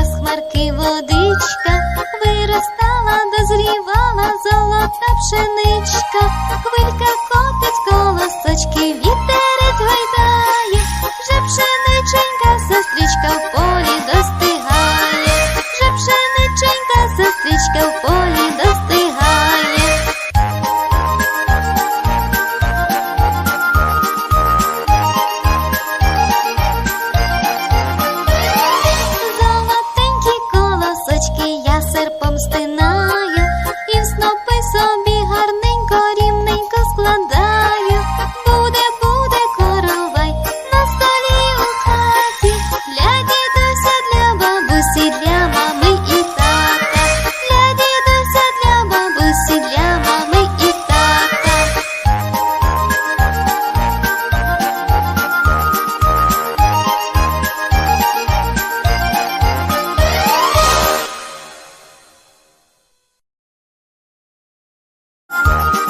а з хмарки водичка виростала, дозрівала золота пшеничка, хвилька котить колосочки, вітерець гойдає, вже пшениченька сестричка в полі достигає, вже пшениченька сестричка в полі. засинає і в снопи собі. Bye.